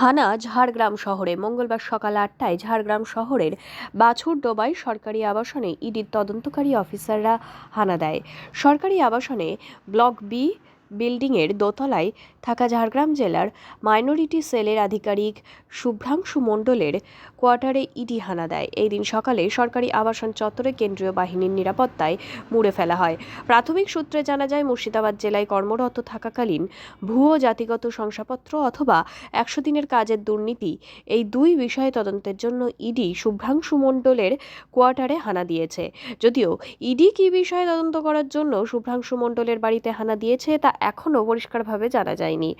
হানা ঝাড়গ্রাম শহরে। মঙ্গলবার সকাল আটটায় ঝাড়গ্রাম শহরের বাছুর ডোবায় সরকারি আবাসনে ইডির তদন্তকারী অফিসাররা হানা দেয়। সরকারি আবাসনে ব্লক বি বিল্ডিংয়ের দোতলায় থাকা ঝাড়গ্রাম জেলার মাইনরিটি সেলের আধিকারিক শুভ্রাংশু মণ্ডলের কোয়ার্টারে ইডি হানা দেয়। এই দিন সকালে সরকারি আবাসন চত্বরে কেন্দ্রীয় বাহিনীর নিরাপত্তায় মুড়ে ফেলা হয়। প্রাথমিক সূত্রে জানা যায়, মুর্শিদাবাদ জেলায় কর্মরত থাকাকালীন ভুয়ো জাতিগত শংসাপত্র অথবা একশো দিনের কাজের দুর্নীতি, এই দুই বিষয়ে তদন্তের জন্য ইডি শুভ্রাংশু মণ্ডলের কোয়ার্টারে হানা দিয়েছে। যদিও ইডি কী বিষয়ে তদন্ত করার জন্য শুভ্রাংশু মণ্ডলের বাড়িতে হানা দিয়েছে তা এখনও পরিষ্কারভাবে জানা যায়নি।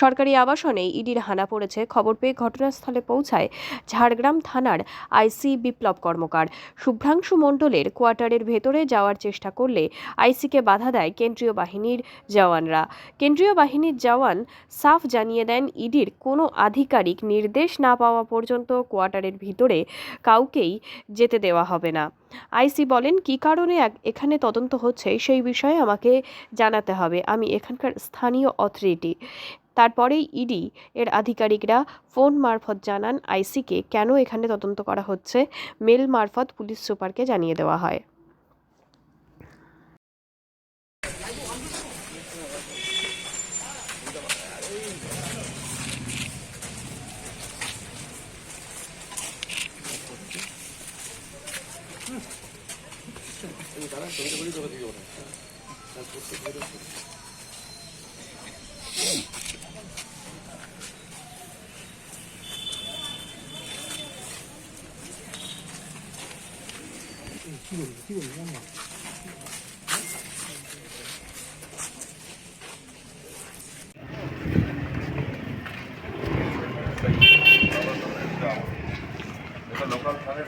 সরকারি আবাসনে ইডির হানা পড়েছে। খবর পেয়ে ঘটনাস্থলে পৌঁছায় ঝাড়গ্রাম থানার আইসি বিপ্লব কর্মকার। শুভ্রাংশু মণ্ডলের কোয়ার্টারের ভেতরে যাওয়ার চেষ্টা করলে আইসিকে বাধা দেয় কেন্দ্রীয় বাহিনীর জওয়ানরা। কেন্দ্রীয় বাহিনীর জওয়ান সাফ জানিয়ে দেন, ইডির কোনো আধিকারিক নির্দেশ না পাওয়া পর্যন্ত কোয়ার্টারের ভিতরে কাউকেই যেতে দেওয়া হবে না। আইসি বলেন, কি কারণে এখানে তদন্ত হচ্ছে সেই বিষয়ে আমাকে জানাতে হবে। আমি এখানকার স্থানীয় অথরিটি। তারপরেই ইডি এর আধিকারিকরা ফোন মারফত জানান আইসিকে কেন এখানে তদন্ত করা হচ্ছে। মেল মারফত পুলিশ সুপারকে জানিয়ে দেওয়া হয়। লোকাল থানার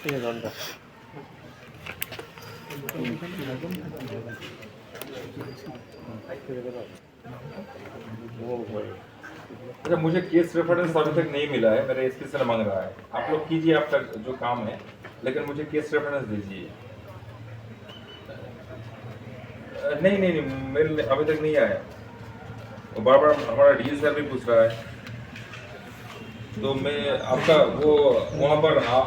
দিয়েছি ঘুম প্রতীকটা अच्छा मुझे केस रेफरेंस अभी तक नहीं मिला है मेरे एसपी से मांग रहा है आप लोग कीजिए आपका जो काम है लेकिन मुझे केस रेफरेंस दीजिए अ, नहीं नहीं नहीं मेरे लिए अभी तक नहीं आया वो बार बार हमारा डी सर भी पूछ रहा है तो मैं आपका वो वहाँ पर आ-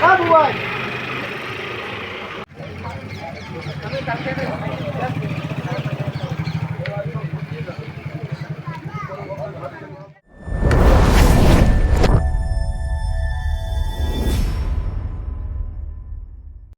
હા બુવાઈ તમે